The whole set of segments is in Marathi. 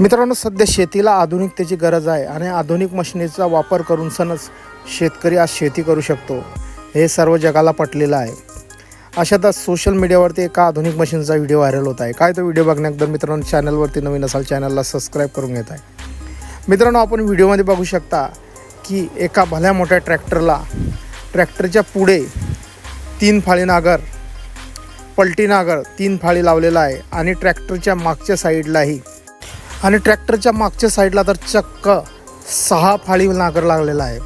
मित्रांनो सध्या शेतीला आधुनिकतेची गरज आहे आणि आधुनिक मशिनीचा वापर करून सणच शेतकरी आज शेती करू शकतो. हे सर्व जगाला पटलेलं आहे. अशातच सोशल मीडियावरती एका आधुनिक मशीनचा व्हिडिओ व्हायरल होत आहे. काय तो व्हिडिओ बघण्याबद्दल मित्रांनो चॅनलवरती नवीन असाल चॅनलला सबस्क्राईब करून घेत आहे. मित्रांनो आपण व्हिडिओमध्ये बघू शकता की एका भल्या मोठ्या ट्रॅक्टरला ट्रॅक्टरच्या पुढे तीन फाळी नागर पलटी नागर तीन फाळी लावलेला आहे आणि ट्रॅक्टरच्या मागच्या साईडलाही आणि ट्रॅक्टरच्या मागच्या साईडला तर चक्क सहा फाळी नागर लागलेला आहे.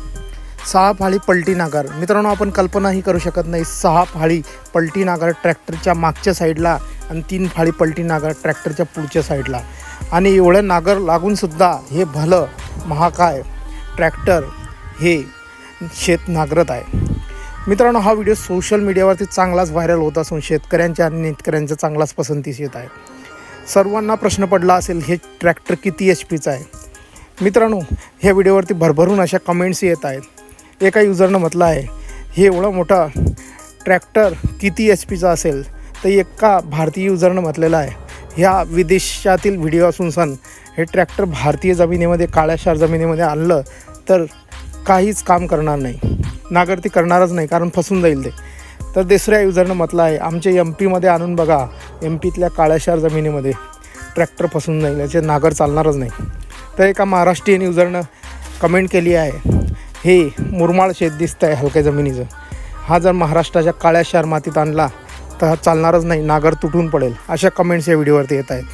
सहा फाळी पलटी नागर. मित्रांनो आपण कल्पनाही करू शकत नाही सहा फाळी पलटी नागर ट्रॅक्टरच्या मागच्या साईडला आणि तीन फाळी पलटी नागर ट्रॅक्टरच्या पुढच्या साईडला. आणि एवढं नागर लागूनसुद्धा हे भलं महाकाय ट्रॅक्टर हे शेत नागरत आहे. मित्रांनो हा व्हिडिओ सोशल मीडियावरती चांगलाच व्हायरल होत असून शेतकऱ्यांच्या आणि नेतकऱ्यांचा चांगलाच पसंतीस येत आहे. सर्वांना प्रश्न पडला असेल हे ट्रॅक्टर किती एच पीचं आहे? मित्रांनो ह्या व्हिडिओवरती भरभरून अशा कमेंट्स येत आहेत. एका युजरनं म्हटलं आहे हे एवढं मोठं ट्रॅक्टर किती एच पीचा असेल? तर एका भारतीय युजरनं म्हटलेलं आहे ह्या विदेशातील व्हिडिओ असून सण हे ट्रॅक्टर भारतीय जमिनीमध्ये काळ्याशार जमिनीमध्ये आणलं तर काहीच काम करणार नाही. नागर ती करणारच नाही कारण फसून जाईल ते. तर दुसऱ्या युजरनं म्हटलं आहे आमच्या एम पीमध्ये आणून बघा. एम पीतल्या काळ्याशार जमिनीमध्ये. ट्रॅक्टर फसून जाईल याचे नागर चालणारच नाही. तर एका महाराष्ट्रीयन युजरनं कमेंट केली आहे हे मुरमाळ शेत दिसतं आहे हलक्या जमिनीचं. हा जर महाराष्ट्राच्या काळ्याशार मातीत आणला तर हा चालणारच नाही नागर तुटून पडेल. अशा कमेंट्स या व्हिडिओवरती येत आहेत.